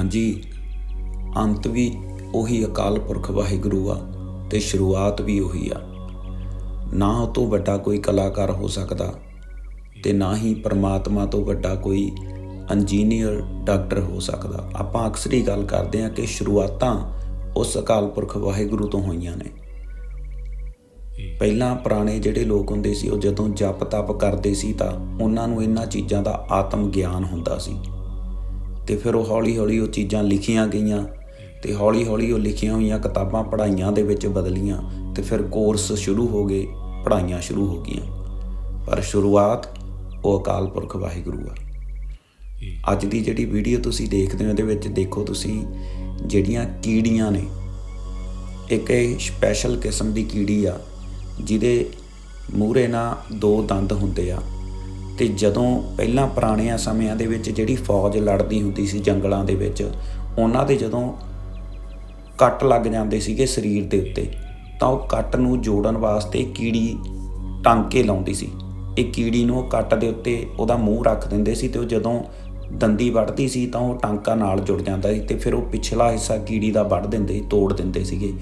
ਹਾਂਜੀ ਅੰਤ ਵੀ ਉਹੀ ਅਕਾਲ ਪੁਰਖ ਵਾਹਿਗੁਰੂ ਆ ਤੇ ਸ਼ੁਰੂਆਤ ਵੀ ਉਹੀ ਆ। ਨਾ ਉਹ ਤੋਂ ਵੱਡਾ ਕੋਈ ਕਲਾਕਾਰ ਹੋ ਸਕਦਾ ਤੇ ਨਾ ਹੀ ਪ੍ਰਮਾਤਮਾ ਤੋਂ ਵੱਡਾ ਕੋਈ ਇੰਜੀਨੀਅਰ ਡਾਕਟਰ ਹੋ ਸਕਦਾ। ਆਪਾਂ ਅਕਸਰ ਹੀ ਗੱਲ ਕਰਦੇ ਹਾਂ ਕਿ ਸ਼ੁਰੂਆਤਾਂ ਉਸ ਅਕਾਲ ਪੁਰਖ ਵਾਹਿਗੁਰੂ ਤੋਂ ਹੋਈਆਂ ਨੇ। ਪਹਿਲਾਂ ਪੁਰਾਣੇ ਜਿਹੜੇ ਲੋਕ ਹੁੰਦੇ ਸੀ ਉਹ ਜਦੋਂ ਜਪ ਤਪ ਕਰਦੇ ਸੀ ਤਾਂ ਉਹਨਾਂ ਨੂੰ ਇਹਨਾਂ ਚੀਜ਼ਾਂ ਦਾ ਆਤਮ ਗਿਆਨ ਹੁੰਦਾ ਸੀ। ਤੇ ਫਿਰ ਉਹ ਹੌਲੀ ਹੌਲੀ ਉਹ ਚੀਜ਼ਾਂ ਲਿਖੀਆਂ ਗਈਆਂ ਤੇ ਹੌਲੀ ਹੌਲੀ ਉਹ ਲਿਖੀਆਂ ਹੋਈਆਂ ਕਿਤਾਬਾਂ ਪੜ੍ਹਾਈਆਂ ਦੇ ਵਿੱਚ ਬਦਲੀਆਂ ਤੇ ਫਿਰ ਕੋਰਸ ਸ਼ੁਰੂ ਹੋ ਗਏ ਪੜ੍ਹਾਈਆਂ ਸ਼ੁਰੂ ਹੋ ਗਈਆਂ। ਪਰ ਸ਼ੁਰੂਆਤ ਉਹ ਅਕਾਲ ਪੁਰਖ ਵਾਹਿਗੁਰੂ ਆ। ਅੱਜ ਦੀ ਜਿਹੜੀ ਵੀਡੀਓ ਤੁਸੀਂ ਦੇਖਦੇ ਹੋ ਇਹਦੇ ਵਿੱਚ ਦੇਖੋ ਤੁਸੀਂ ਜਿਹੜੀਆਂ ਕੀੜੀਆਂ ਨੇ ਇੱਕ ਇਹ ਸਪੈਸ਼ਲ ਕਿਸਮ ਦੀ ਕੀੜੀ ਆ ਜਿਹਦੇ ਮੂਹਰੇ ਨਾ ਦੋ ਦੰਦ ਹੁੰਦੇ ਆ। ਤੇ ਜਦੋਂ ਪਹਿਲਾਂ ਪੁਰਾਣਿਆਂ ਸਮਿਆਂ ਦੇ ਵਿੱਚ ਜਿਹੜੀ ਫੌਜ ਲੜਦੀ ਹੁੰਦੀ ਸੀ ਜੰਗਲਾਂ ਦੇ ਵਿੱਚ, ਉਹਨਾਂ ਦੇ ਜਦੋਂ ਕੱਟ ਲੱਗ ਜਾਂਦੇ ਸੀਗੇ ਸਰੀਰ ਦੇ ਉੱਤੇ, ਤਾਂ ਉਹ ਕੱਟ ਨੂੰ ਜੋੜਨ ਵਾਸਤੇ ਕੀੜੀ ਟਾਂਕੇ ਲਾਉਂਦੀ ਸੀ। ਇਹ ਕੀੜੀ ਨੂੰ ਉਹ ਕੱਟ ਦੇ ਉੱਤੇ ਉਹਦਾ ਮੂੰਹ ਰੱਖ ਦਿੰਦੇ ਸੀ ਤੇ ਉਹ ਜਦੋਂ ਦੰਦੀ ਵੱਢਦੀ ਸੀ ਤਾਂ ਉਹ ਟਾਂਕਾ ਨਾਲ ਜੁੜ ਜਾਂਦਾ ਸੀ ਤੇ ਫਿਰ ਉਹ ਪਿਛਲਾ ਹਿੱਸਾ ਕੀੜੀ ਦਾ ਵੱਢ ਦਿੰਦੇ ਸੀ, ਤੋੜ ਦਿੰਦੇ ਸੀਗੇ।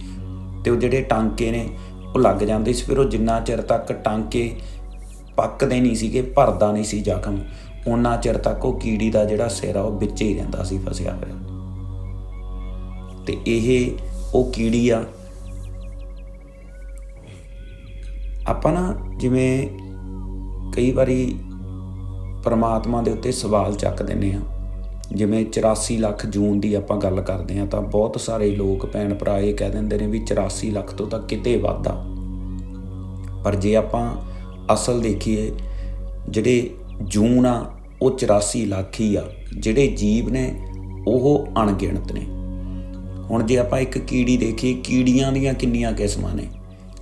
ਤੇ ਉਹ ਜਿਹੜੇ ਟਾਂਕੇ ਨੇ, ਉਹ ਲੱਗ ਜਾਂਦੇ ਸੀ। ਫਿਰ ਉਹ ਜਿੰਨਾ ਚਿਰ ਤੱਕ ਟਾਂਕੇ ਪੱਕਦੇ ਨਹੀਂ ਸੀਗੇ, ਭਰਦਾ ਨਹੀਂ ਸੀ ਜ਼ਖਮ। ਉਹਨਾਂ ਚਿਰ ਤੱਕ ਉਹ ਕੀੜੀ ਦਾ ਜਿਹੜਾ ਸਿਰ ਆ, ਉਹ ਵਿੱਚ ਹੀ ਰਹਿੰਦਾ ਸੀ, ਫਸਿਆ ਹੋਇਆ। ਤੇ ਇਹ ਉਹ ਕੀੜੀ ਆ, ਆਪਾਂ ਨਾ ਜਿਵੇਂ ਕਈ ਵਾਰੀ ਪਰਮਾਤਮਾ ਦੇ ਉੱਤੇ ਸਵਾਲ ਚੱਕ ਦਿੰਨੇ ਆ ਜਿਵੇਂ 84 ਲੱਖ ਜੂਨ ਦੀ ਆਪਾਂ ਗੱਲ ਕਰਦੇ ਆ ਤਾਂ ਬਹੁਤ ਸਾਰੇ ਲੋਕ ਭੈਣ ਭਰਾ ਇਹ ਕਹਿ ਦਿੰਦੇ ਨੇ ਵੀ 84 ਲੱਖ ਤੋਂ ਤਾਂ ਕਿਤੇ ਵੱਧ ਆ। ਪਰ ਜੇ ਆਪਾਂ ਅਸਲ ਦੇਖੀਏ, ਜਿਹੜੇ ਜੂਨ ਆ, ਉਹ 84 ਲੱਖ ਹੀ ਆ। ਜਿਹੜੇ ਜੀਵ ਨੇ, ਉਹ ਅਣਗਿਣਤ ਨੇ। ਹੁਣ ਜੇ ਆਪਾਂ ਇੱਕ ਕੀੜੀ ਦੇਖੀਏ, ਕੀੜੀਆਂ ਦੀਆਂ ਕਿੰਨੀਆਂ ਕਿਸਮਾਂ ਨੇ?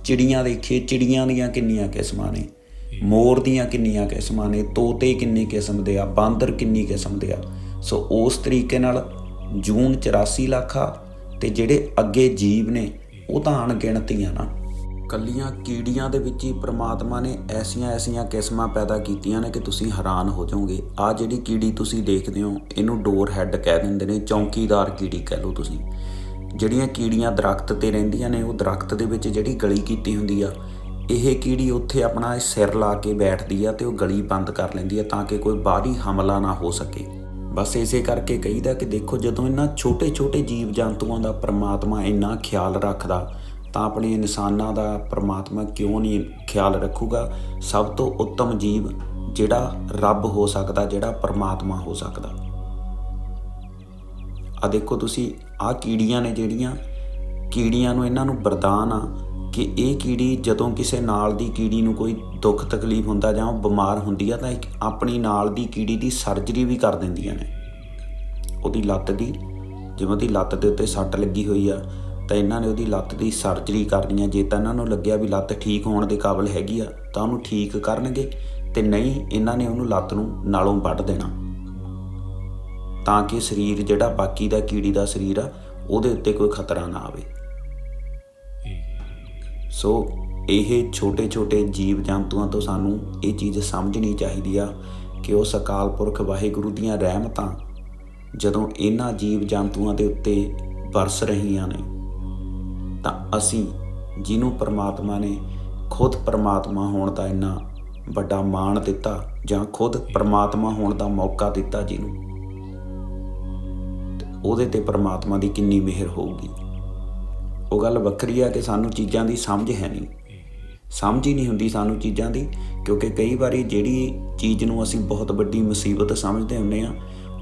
ਚਿੜੀਆਂ ਦੇਖੀਏ, ਚਿੜੀਆਂ ਦੀਆਂ ਕਿੰਨੀਆਂ ਕਿਸਮਾਂ ਨੇ? ਮੋਰ ਦੀਆਂ ਕਿੰਨੀਆਂ ਕਿਸਮਾਂ ਨੇ? ਤੋਤੇ ਕਿੰਨੀ ਕਿਸਮ ਦੇ ਆ? ਬਾਂਦਰ ਕਿੰਨੀ ਕਿਸਮ ਦੇ ਆ? ਸੋ ਉਸ ਤਰੀਕੇ ਨਾਲ ਜੂਨ 84 ਲੱਖ ਆ, ਤੇ ਜਿਹੜੇ ਅੱਗੇ ਜੀਵ ਨੇ, ਉਹ ਤਾਂ ਅਣਗਿਣਤ ਹੀ ਆ ਨਾ। ਕੱਲੀਆਂ ਕੀੜੀਆਂ ਦੇ ਵਿੱਚ ਹੀ ਪ੍ਰਮਾਤਮਾ ਨੇ ਐਸੀਆਂ ਐਸੀਆਂ ਕਿਸਮਾਂ ਪੈਦਾ ਕੀਤੀਆਂ ਨੇ ਕਿ ਤੁਸੀਂ ਹੈਰਾਨ ਹੋ ਜਾਓਗੇ। ਆ ਜਿਹੜੀ ਕੀੜੀ ਤੁਸੀਂ ਦੇਖਦੇ ਹੋ, ਇਹਨੂੰ ਡੋਰ ਹੈੱਡ ਕਹਿ ਦਿੰਦੇ ਨੇ, ਚੌਂਕੀਦਾਰ ਕੀੜੀ ਕਹਿ ਲਓ ਤੁਸੀਂ। ਜਿਹੜੀਆਂ ਕੀੜੀਆਂ ਦਰਖਤ ਤੇ ਰਹਿੰਦੀਆਂ ਨੇ, ਉਹ ਦਰਖਤ ਦੇ ਵਿੱਚ ਜਿਹੜੀ ਗਲੀ ਕੀਤੀ ਹੁੰਦੀ ਆ, ਇਹ ਕੀੜੀ ਉੱਥੇ ਆਪਣਾ ਸਿਰ ਲਾ ਕੇ ਬੈਠਦੀ ਆ ਤੇ ਉਹ ਗਲੀ ਬੰਦ ਕਰ ਲੈਂਦੀ ਆ ਤਾਂ ਕਿ ਕੋਈ ਬਾਹਰੀ ਹਮਲਾ ਨਾ ਹੋ ਸਕੇ। ਬਸ ਇਸੇ ਕਰਕੇ ਕਹੀਦਾ ਕਿ ਦੇਖੋ ਜਦੋਂ ਇਹਨਾਂ ਛੋਟੇ-ਛੋਟੇ ਜੀਵ ਜੰਤੂਆਂ ਦਾ ਪ੍ਰਮਾਤਮਾ ਇੰਨਾ ਖਿਆਲ ਰੱਖਦਾ ਤਾਂ ਆਪਣੇ ਇਨਸਾਨਾਂ ਦਾ ਪ੍ਰਮਾਤਮਾ ਕਿਉਂ ਨਹੀਂ ਖਿਆਲ ਰੱਖੂਗਾ? ਸਭ ਤੋਂ ਉੱਤਮ ਜੀਵ ਜਿਹੜਾ ਰੱਬ ਹੋ ਸਕਦਾ, ਜਿਹੜਾ ਪ੍ਰਮਾਤਮਾ ਹੋ ਸਕਦਾ। ਆ ਦੇਖੋ ਤੁਸੀਂ ਆ ਕੀੜੀਆਂ ਨੇ ਜਿਹੜੀਆਂ, ਕੀੜੀਆਂ ਨੂੰ ਇਹਨਾਂ ਨੂੰ ਵਰਦਾਨ ਆ ਕਿ ਇਹ ਕੀੜੀ ਜਦੋਂ ਕਿਸੇ ਨਾਲ ਦੀ ਕੀੜੀ ਨੂੰ ਕੋਈ ਦੁੱਖ ਤਕਲੀਫ ਹੁੰਦਾ ਜਾਂ ਉਹ ਬਿਮਾਰ ਹੁੰਦੀ ਆ, ਤਾਂ ਇੱਕ ਆਪਣੀ ਨਾਲ ਦੀ ਕੀੜੀ ਦੀ ਸਰਜਰੀ ਵੀ ਕਰ ਦਿੰਦੀਆਂ ਨੇ। ਉਹਦੀ ਲੱਤ ਦੀ, ਜਿਵੇਂ ਉਹਦੀ ਲੱਤ ਦੇ ਉੱਤੇ ਸੱਟ ਲੱਗੀ ਹੋਈ ਆ ਤਾਂ ਇਹਨਾਂ ਨੇ ਉਹਦੀ ਲੱਤ ਦੀ ਸਰਜਰੀ ਕਰਨੀ ਹੈ ਜੇ ਤਾਂ ਇਹਨਾਂ ਨੂੰ ਲੱਗਿਆ ਵੀ ਲੱਤ ਠੀਕ ਹੋਣ ਦੇ ਕਾਬਿਲ ਹੈਗੀ ਆ, ਤਾਂ ਉਹਨੂੰ ਠੀਕ ਕਰਨਗੇ ਤੇ ਨਹੀਂ, ਇਹਨਾਂ ਨੇ ਉਹਨੂੰ ਲੱਤ ਨੂੰ ਨਾਲੋਂ ਵੱਢ ਦੇਣਾ। ਤਾਂ ਕਿ ਸਰੀਰ ਜਿਹੜਾ ਬਾਕੀ ਦਾ ਕੀੜੀ ਦਾ ਸਰੀਰ ਆ, ਉਹਦੇ ਉੱਤੇ ਕੋਈ ਖਤਰਾ ਨਾ ਆਵੇ। ਸੋ ਇਹ ਛੋਟੇ-ਛੋਟੇ ਜੀਵ ਜੰਤੂਆਂ ਤੋਂ ਸਾਨੂੰ ਇਹ ਚੀਜ਼ ਸਮਝਣੀ ਚਾਹੀਦੀ ਆ ਕਿ ਉਹ ਅਕਾਲ ਪੁਰਖ ਵਾਹਿਗੁਰੂ ਦੀਆਂ ਰਹਿਮਤਾਂ ਜਦੋਂ ਇਹਨਾਂ ਜੀਵ ਜੰਤੂਆਂ ਦੇ ਉੱਤੇ ਵਰਸ ਰਹੀਆਂ ਨੇ। ਤਾਂ ਅਸੀਂ ਜਿਹਨੂੰ ਪਰਮਾਤਮਾ ਨੇ ਖੁਦ ਪਰਮਾਤਮਾ ਹੋਣ ਦਾ ਇੰਨਾ ਵੱਡਾ ਮਾਣ ਦਿੱਤਾ ਜਾਂ ਖੁਦ ਪਰਮਾਤਮਾ ਹੋਣ ਦਾ ਮੌਕਾ ਦਿੱਤਾ ਜਿਹਨੂੰ ਉਹਦੇ ਤੇ ਪਰਮਾਤਮਾ ਦੀ ਕਿੰਨੀ ਮਿਹਰ ਹੋਊਗੀ। ਉਹ ਗੱਲ ਵੱਖਰੀ ਆ ਕਿ ਸਾਨੂੰ ਚੀਜ਼ਾਂ ਦੀ ਸਮਝ ਹੈ ਨਹੀਂ। ਸਮਝ ਹੀ ਨਹੀਂ ਹੁੰਦੀ ਸਾਨੂੰ ਚੀਜ਼ਾਂ ਦੀ, ਕਿਉਂਕਿ ਕਈ ਵਾਰੀ ਜਿਹੜੀ ਚੀਜ਼ ਨੂੰ ਅਸੀਂ ਬਹੁਤ ਵੱਡੀ ਮੁਸੀਬਤ ਸਮਝਦੇ ਹੁੰਨੇ ਆ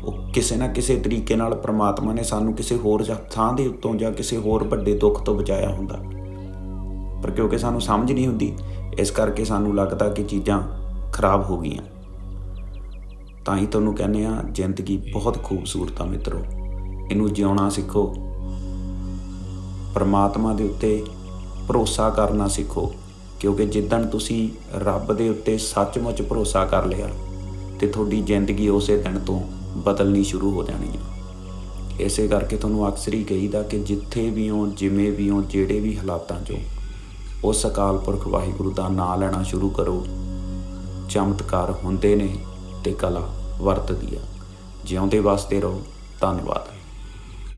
ਉਹ ਕਿਸੇ ਨਾ ਕਿਸੇ ਤਰੀਕੇ ਨਾਲ ਪ੍ਰਮਾਤਮਾ ਨੇ ਸਾਨੂੰ ਕਿਸੇ ਹੋਰ ਥਾਂ ਦੇ ਉੱਤੋਂ ਜਾਂ ਕਿਸੇ ਹੋਰ ਵੱਡੇ ਦੁੱਖ ਤੋਂ ਬਚਾਇਆ ਹੁੰਦਾ। ਪਰ ਕਿਉਂਕਿ ਸਾਨੂੰ ਸਮਝ ਨਹੀਂ ਹੁੰਦੀ, ਇਸ ਕਰਕੇ ਸਾਨੂੰ ਲੱਗਦਾ ਕਿ ਚੀਜ਼ਾਂ ਖਰਾਬ ਹੋ ਗਈਆਂ। ਤਾਂ ਹੀ ਤੁਹਾਨੂੰ ਕਹਿੰਦੇ ਆ ਜ਼ਿੰਦਗੀ ਬਹੁਤ ਖੂਬਸੂਰਤ ਆ ਮਿੱਤਰੋ। ਇਹਨੂੰ ਜਿਉਣਾ ਸਿੱਖੋ। ਪਰਮਾਤਮਾ ਦੇ ਉੱਤੇ ਭਰੋਸਾ ਕਰਨਾ ਸਿੱਖੋ। ਕਿਉਂਕਿ ਜਿੱਦਣ ਤੁਸੀਂ ਰੱਬ ਦੇ ਉੱਤੇ ਸੱਚਮੁੱਚ ਭਰੋਸਾ ਕਰ ਲਿਆ ਤੇ ਤੁਹਾਡੀ ਜ਼ਿੰਦਗੀ ਉਸੇ ਦਿਨ ਤੋਂ ਬਦਲਣੀ ਸ਼ੁਰੂ ਹੋ ਜਾਣੀ ਹੈ। ਇਸੇ ਕਰਕੇ ਤੁਹਾਨੂੰ ਅਕਸਰ ਹੀ ਕਹੀਦਾ ਕਿ ਜਿੱਥੇ ਵੀ ਹੋ, ਜਿਵੇਂ ਵੀ ਹੋ, ਜਿਹੜੇ ਵੀ ਹਾਲਾਤਾਂ 'ਚੋਂ, ਉਸ ਅਕਾਲ ਪੁਰਖ ਵਾਹਿਗੁਰੂ ਦਾ ਨਾਮ ਲੈਣਾ ਸ਼ੁਰੂ ਕਰੋ। ਚਮਤਕਾਰ ਹੁੰਦੇ ਨੇ ਤੇ ਕਲਾ ਵਰਤਦੀ ਆ। ਜਿਉਂਦੇ ਵਾਸਤੇ ਰਹੋ। ਧੰਨਵਾਦ।